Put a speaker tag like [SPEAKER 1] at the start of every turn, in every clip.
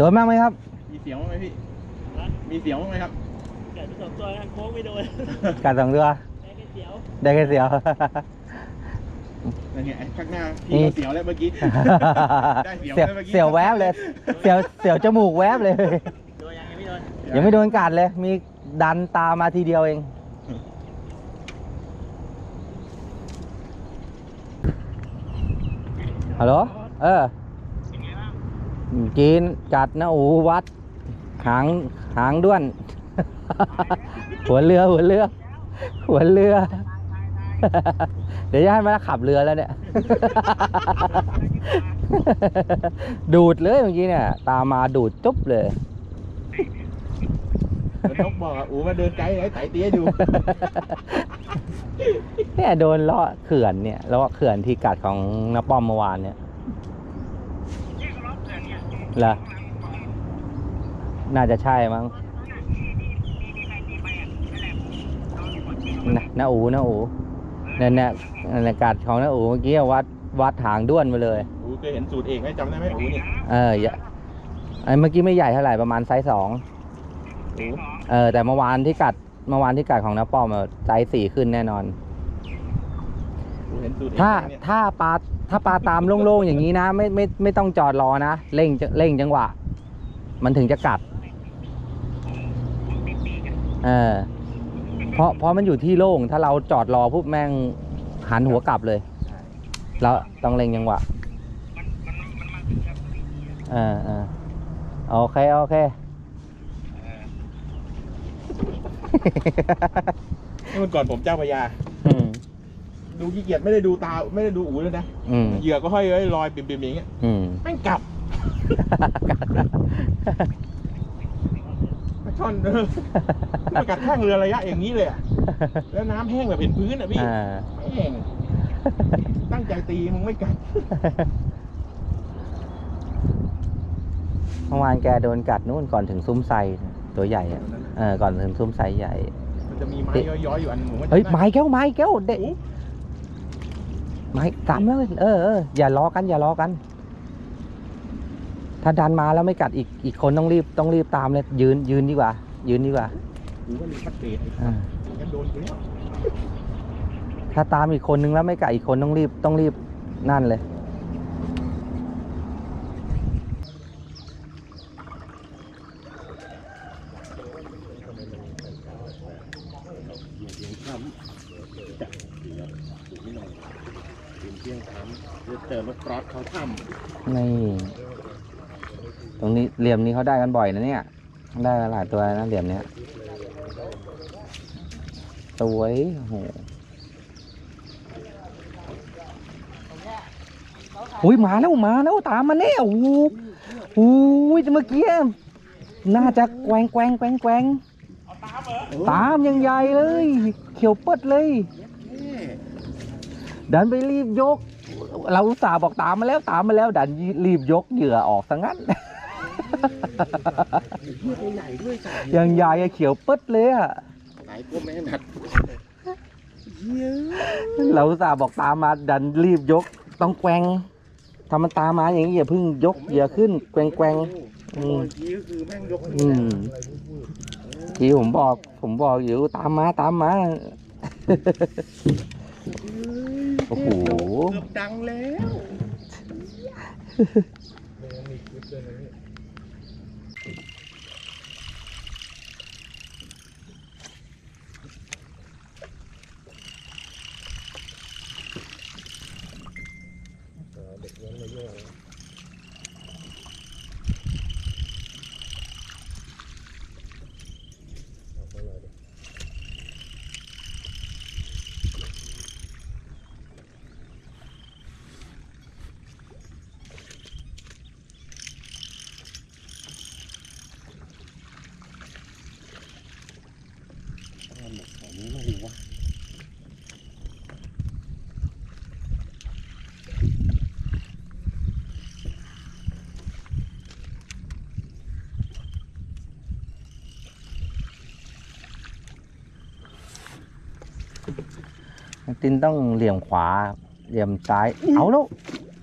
[SPEAKER 1] โดนบ้างไหมครับ
[SPEAKER 2] มีเสียงบ้างไหมพี่
[SPEAKER 3] นะ
[SPEAKER 2] มีเสียงบ้างไหมครับ
[SPEAKER 3] ไก่ไปสองตัวทางโค้งไม่โดน
[SPEAKER 1] กัดสองตัว
[SPEAKER 3] แค่เสียว
[SPEAKER 1] ได้แค่เสียว
[SPEAKER 2] นั่นไงไอ้ข้างหน้าพี่ก็เสียวแล้วเมื่อกี้ ได้เสียว
[SPEAKER 1] เสียว
[SPEAKER 2] แล้วเมื่อกี้
[SPEAKER 1] เสียวแวบเลย เสียวเสียวจมูกแวบเลย
[SPEAKER 3] โดนยังยังไม่โดน
[SPEAKER 1] ยังไม่โดนกัดเลย มีดันตามมาทีเดียวเอง ฮัลโหล เออ กินกัดนะอูวัด หางหางด้วน หัวเรือหัวเรือ หัวเรือ เดี๋ยวจะให้มาขับเรือแล้วเนี่ย ดูดเลยเมื่อกี้เนี่ย ตามมาดูดจุ๊บเลย
[SPEAKER 2] เหมือนนกบอกอะอูมาเดินไกลไอ้ไต่เตี้ยดู
[SPEAKER 1] เนี่ยโดนเลาะเขื่อนเนี่ยเลาะเขื่อนที่กัดของน้าป้อมเมื่อวานเนี่ย เหรอน่าจะใช่มั้งนะน้าอูน้าอูเนี่ยเนี่ยเนี่ยกัดของน้าอูเมื่อกี้วัดวัดถางด้วนไปเลย
[SPEAKER 2] อูเคยเห็นสูตรเอกไหมจำได้ไหมอูเนี่ย
[SPEAKER 1] เอออย่าไอ้เมื่อกี้ไม่ใหญ่เท่าไหร่ประมาณไซส์สอง
[SPEAKER 2] อู
[SPEAKER 1] เออ แต่เมื่อวานที่กัดเมื่อวานที่กัดของน้าป้อมอะไซส์สี่ขึ้นแน่นอน
[SPEAKER 2] อูเห็นสูตรเอก
[SPEAKER 1] ถ้า
[SPEAKER 2] ไหมเนี่ย
[SPEAKER 1] ถ้าปลา ถ้าปลาตามโล่งๆอย่างนี้นะ ไม่ไม่ไม่ต้องจอดรอนะเร่งเร่งจังหวะ มันถึงจะกัดเออเพราะเพราะมันอยู่ที่โล่งถ้าเราจอดรอปุ๊บแม่งหันหัวกลับเลยเราต้องเร่งจังหวะเออเออโอเคโอเค
[SPEAKER 2] เมื่อก่อนผมเจ้าพระยา ดูขี้เกียจไม่ได้ดูตาไม่ได้ดูอูเลยนะ
[SPEAKER 1] อืม
[SPEAKER 2] เหยื่อก็ห้อยไว้ลอยปิ่มๆอย่างเงี้ย
[SPEAKER 1] อืม
[SPEAKER 2] แม่งกลับปลาช่อนเออมันกัดข้างเรือระยะอย่างนี้เลยอะแล้วน้ำแห้งแบบเห็นพื้นอะพี่
[SPEAKER 1] อ่า
[SPEAKER 2] แห้งตั้งใจตีมึงไม่กัด
[SPEAKER 1] เมื่อวานแกโดนกัดนู่นก่อนถึงซุ้มไซตัวใหญ่อะเออก่อนถึงซุ้มไซใหญ่
[SPEAKER 2] มันจะมีไม้ย้อยๆอยู่อันหนึ่งผมว่า
[SPEAKER 1] เฮ้ย
[SPEAKER 2] จำด้
[SPEAKER 1] ไม้แก้วไม้แก้วเด็ก
[SPEAKER 2] โอ้
[SPEAKER 1] ไม้ตามแล้วเออเอออย่าล้อกัน อย่าล้อกัน ถ้าดันมาแล้วไม่กัดอีกอีกคนต้องรีบต้องรีบตามเลยยืนยืนดีกว่า ยืนดีกว่า
[SPEAKER 2] โหมันมีปัดเศษไอ้
[SPEAKER 1] อ่า
[SPEAKER 2] กันโดนกูแล้ว
[SPEAKER 1] ถ้าตามอีกคนนึงแล้วไม่กัดอีกคนต้องรีบต้องรีบนั่นเลย
[SPEAKER 2] รอดเขาท
[SPEAKER 1] นี่ ตรงนี้เหลี่ยมนี้เขาได้กันบ่อยนะเนี่ย ได้หลายตัวนะเหลี่ยมเนี้ย สวยโอ้โหอุ้ยมาแล้วมาแล้วตามมาแน่โอ้โหโอ้ยเมื่อกี้น่าจะแกว่งแกว่งแกว่งแกว่งตามยังใหญ่เลย เขียวเปิดเลยดันไปรีบยก เราอุตส่าห์บอกตามมาแล้วตามมาแล้วดันรีบยกเหยื่อออกซะงั้นำ
[SPEAKER 2] เพื่อใหญ่ด้วยสาย
[SPEAKER 1] ยังใหญ่อะเขียวปึ๊ดเลยอะ
[SPEAKER 2] สายก้มไม่ถนัดเฮ้ย
[SPEAKER 1] เราอุตส่าห์บอกตามมาดันรีบยกต้องแกว่งถ้ามันตามมาอย่างนี้อย่าเพิ่งยกเหยื่อขึ้น แกว่งแกว่ง
[SPEAKER 2] โอ้ยทีก็คือแม่งยก
[SPEAKER 1] อืมที่ผมบอก ผมบอกอยู่ตามมาตามมาโอ้โห
[SPEAKER 2] เกือบดังแล้ว
[SPEAKER 1] ตินต้องเหลี่ยมขวา เหลี่ยมซ้าย เอาแล้ว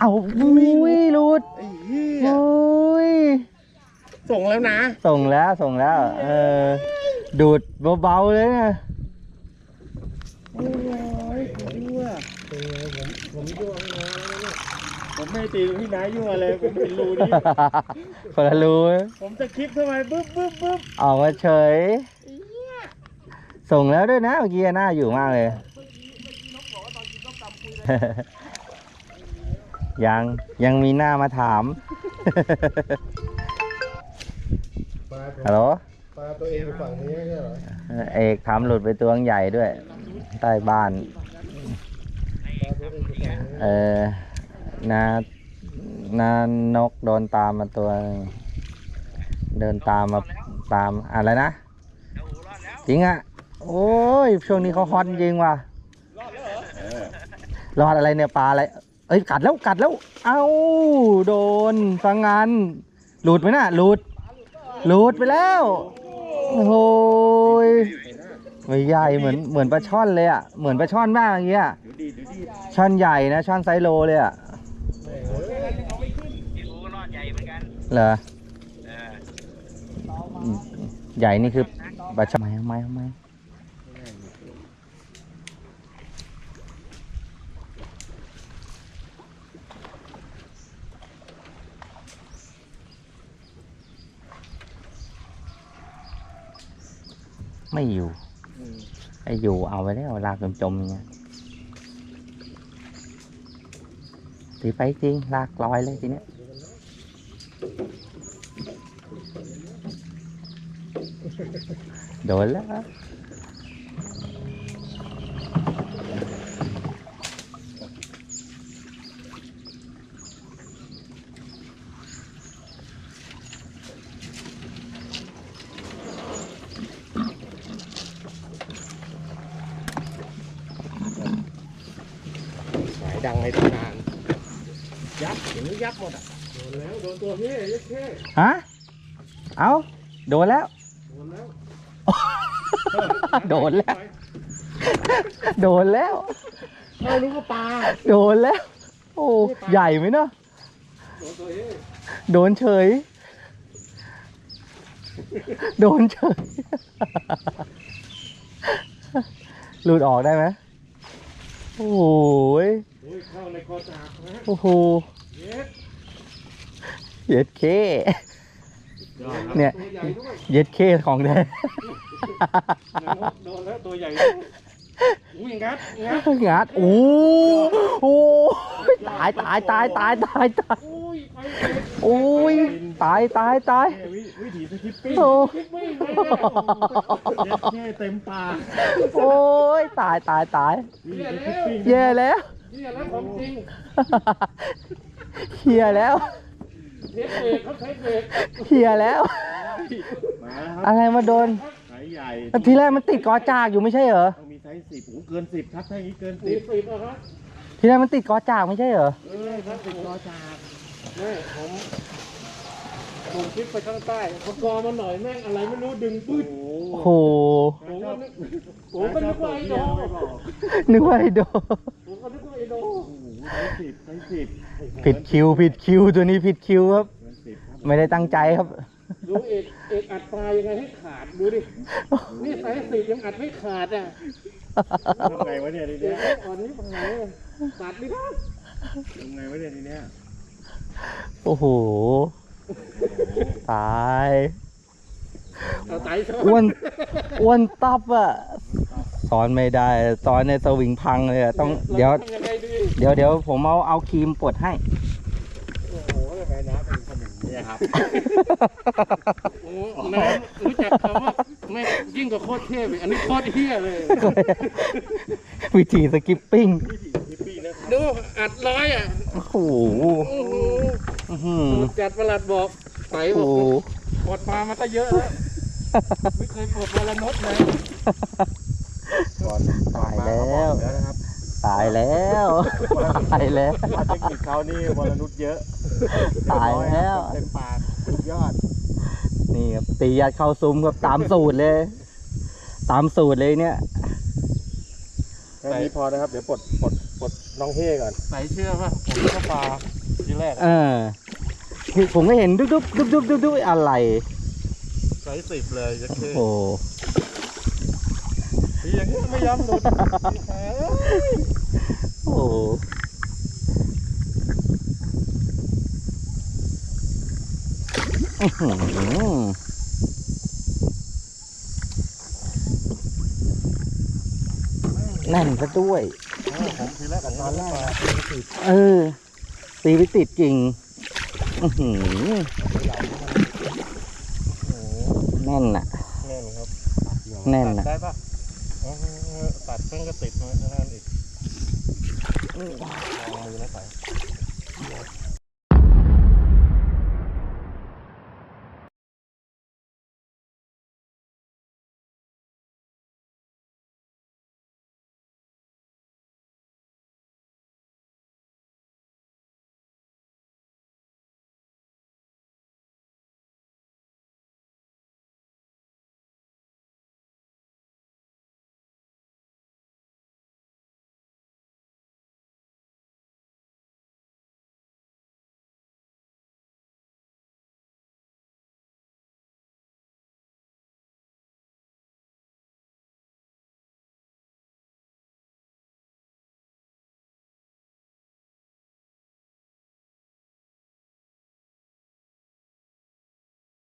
[SPEAKER 1] เอาอุ้ยหลุด
[SPEAKER 2] ไอ้เหี้ย
[SPEAKER 1] โอ้ย
[SPEAKER 2] ส่งแล้วนะ
[SPEAKER 1] ส่งแล้วส่งแล้ว เออ ดูดเบาๆเลยนะ
[SPEAKER 2] โอ้ยผมยั่วผมผมยั่วไม่น้อยแล้วเนี่ยผมไม่ตีพี่นายยั่วเลยผมเป็นรูนี่
[SPEAKER 1] คนละรู้
[SPEAKER 2] ผมจะคลิปทำไมบึ๊บบึ๊บบึ๊บ
[SPEAKER 1] ออกมาเฉย ส่งแล้วด้วยนะเมื่อกี้น่าอยู่มากเลย ยังยังมีหน้ามาถามฮัลโหล
[SPEAKER 2] ปลาตัวเองฝั่งนี้ไม่ใช่เหรอ
[SPEAKER 1] เอกทำหลุดไปตัวใหญ่ด้วย ใต้บ้าน เออนานานกโดนตามมาตัวหนึ่งเดินตามมาตามอะไรนะ จริงอะ โอ้ย ช่วงนี้เขาฮอตจริงว่ะรอดอะไรเนี่ยปลาอะไร เอ้ยกัดแล้วกัดแล้ว เอ้าโดนสังงานหลุดไหมน่ะหลุดหลุดไปแล้วโอ้โหยไม่ใหญ่เหมือนเหมือนปลาช่อนเลยอะเหมือนปลาช่อนมากอย่างเงี้ย
[SPEAKER 2] ดูดีดูดี
[SPEAKER 1] ช่อนใหญ่นะช่อนไซส์โลเลยอะ
[SPEAKER 3] พี่อูก็รอดใหญ่เหมือนกัน
[SPEAKER 1] เหรอ
[SPEAKER 3] เออ
[SPEAKER 1] ใหญ่นี่คือปลาช่อนทำไมทำไมทำไม ไม่อยู่ไออยู่เอาไปแล้วลากจมๆอย่างเงี้ยตีไปจริงลากลอยเลยทีเนี้ยโดนแล้ว
[SPEAKER 2] ดังในตำนานยักษ์เห็นไหมยักษ์หมดอะโดนแล้วโดนตัวพี่ยักษ์แค่
[SPEAKER 1] ฮะเอาโดนแล้ว
[SPEAKER 2] โดนแล้ว
[SPEAKER 1] โดนแล้ว โดนแล้ว
[SPEAKER 2] เอาลูกก็ปลา
[SPEAKER 1] โดนแล้ว โอ้ใหญ่ไหมเนาะ
[SPEAKER 2] โดนตัวเอง
[SPEAKER 1] โดนเฉย โดนเฉย หลุดออกได้ไหมโอ้โหย
[SPEAKER 2] โอ้ย เข้าในคอจากนะ
[SPEAKER 1] โอ้โห
[SPEAKER 2] เย็ด
[SPEAKER 1] เย็ดเค เนี่ย
[SPEAKER 2] ตัวใหญ่ด้วย
[SPEAKER 1] เย็ดเคของแท้
[SPEAKER 2] โดนแล้วตัวใหญ่ด้วยอุ้ยงัดงัด
[SPEAKER 1] งัดโอ้โหตายตายตายตายตายตาย
[SPEAKER 2] อุ้ยไป
[SPEAKER 1] โอ้ยตายตายตาย
[SPEAKER 2] เนี่ยวิวิถีสกิปปิ้ง
[SPEAKER 1] โอ้
[SPEAKER 2] สกิปปิ้งเลยเนี่ยเย็ดแค่เต็มปาก
[SPEAKER 1] โอ้ยตายตายตาย
[SPEAKER 2] วิถีสกิปปิ้ง
[SPEAKER 1] แย่แล้ว
[SPEAKER 2] เนี่ยแล้วของจริง
[SPEAKER 1] เฮียแล้ว
[SPEAKER 2] เทสเบรกเขาใช้เบรก
[SPEAKER 1] เฮียแล้ว
[SPEAKER 2] มาแล้วครับ
[SPEAKER 1] อะไรมาโดน
[SPEAKER 2] ไซส์ใหญ่
[SPEAKER 1] ทีแรกมันติดกอจากอยู่ไม่ใช่เหรอ
[SPEAKER 2] ต้องมีไซส์สิบโอ้โหเกินสิบครับถ้าอย่างนี้เกิน
[SPEAKER 4] สี่
[SPEAKER 2] สิบ
[SPEAKER 4] สิบอะครับ
[SPEAKER 1] ทีแรกมันติดกอจากไม่ใช่เหรอ
[SPEAKER 2] เออครับสิบกอจาก
[SPEAKER 4] แม่ผมผมคิดไปข้างใต้พอกอมาหน่อยแม่งอะไรไม่รู้ดึงปื้ด
[SPEAKER 2] โอ้โห
[SPEAKER 1] โอ้โห
[SPEAKER 4] ผมก็นึกผมก็นึกว่าไอโด
[SPEAKER 2] ไม่บอก
[SPEAKER 1] นึกว่าไอโด
[SPEAKER 4] ผมก็นึกว่าไอโด
[SPEAKER 1] ผิดคิวผิดคิวตัวนี้ผิดคิวครับ
[SPEAKER 2] เกินสิบครับ
[SPEAKER 1] ไม่ได้ตั้งใจครับ
[SPEAKER 4] ดูเอกเอกอัดปลายังไงให้ขาดดูดิ นี่ไซส์สิบยังอัดไม่ขาดอะ
[SPEAKER 2] ทำไงวะเนี่ยที
[SPEAKER 4] เดี๋
[SPEAKER 2] เนี้
[SPEAKER 4] ยวยอ่อนนี้ปังไงตัดดิครับ
[SPEAKER 2] ทำไงวะเนี่ยทีเนี้ย
[SPEAKER 1] โอ้โห ตาย
[SPEAKER 4] เอาไตชอบ
[SPEAKER 1] อ้วนอ้วนตับอะ สอนไม่ได้สอนในสวิงพังเลยอะต้องเดี๋ยว
[SPEAKER 4] ทำยังไงดี
[SPEAKER 1] เดี๋ยวเดี๋ยวผมเอาเอาครีมปดให้
[SPEAKER 2] โอ้โหทำไมน้าเป็นคนอย่างนี้ครับ
[SPEAKER 4] โอ้แม่รู้จักคำว่าแม่งยิ่งกว่าโคตรเทพอีกอันนี้โคตรเฮี้ยเลย
[SPEAKER 1] วิธีสกิปปิ้ง
[SPEAKER 2] ฮิปปี้นะครับ
[SPEAKER 4] ดูอัดร้อยอะ
[SPEAKER 1] โอ้โห
[SPEAKER 4] โอ้โห
[SPEAKER 1] อื้อหือ
[SPEAKER 4] สูตรจัดประหลัดบอกไตบ
[SPEAKER 1] โอ้
[SPEAKER 4] อก
[SPEAKER 1] โห
[SPEAKER 4] ปลดปลามาก็เยอะแล้ว ไม่เคยปลดวันละนดเลย
[SPEAKER 2] ก่อน
[SPEAKER 1] ตายแล้ว
[SPEAKER 2] แล้วนะครับ
[SPEAKER 1] ตายแล้วตายแล้ว
[SPEAKER 2] ว่าเทคนิคเขานี่วรนุชเยอะ
[SPEAKER 1] ตายแล้ว
[SPEAKER 2] เต็มปากสุดยอด
[SPEAKER 1] นี่ครับตียัดเข้าซุ้มครับตามสูตรเลย ตามสูตรเลยเนี่ย
[SPEAKER 2] แค่นี้พอนะครับเดี๋ยวปลดปลดปลดน้องเฮ่ก่อน
[SPEAKER 4] ไหนเชื่อป่ะผมก็ปลาทีแรก
[SPEAKER 1] เออเฮผมก็เห็นดุ๊บดุ๊บดุ๊บดุ๊บดุ๊บดุ๊บอะไร
[SPEAKER 4] ไซส์สิบเลยจะ
[SPEAKER 1] โอ้
[SPEAKER 4] คื อ
[SPEAKER 1] โห
[SPEAKER 4] ทีอย่างนี้ไม่ยอมหลุด
[SPEAKER 1] โอ้โหอื้อหือแน่นซะด้วย
[SPEAKER 4] ผมทีแรกกับตอนแรก
[SPEAKER 1] เออ ตีไปติดกิ่งอื้อหือแน่นอะ
[SPEAKER 4] แน่นครับ
[SPEAKER 1] แน่น
[SPEAKER 4] ตั
[SPEAKER 1] อะ
[SPEAKER 4] ได้ปะ ตัดเพิ่งก็ติดมาแล้วนั่นอีกลองดูนะสาย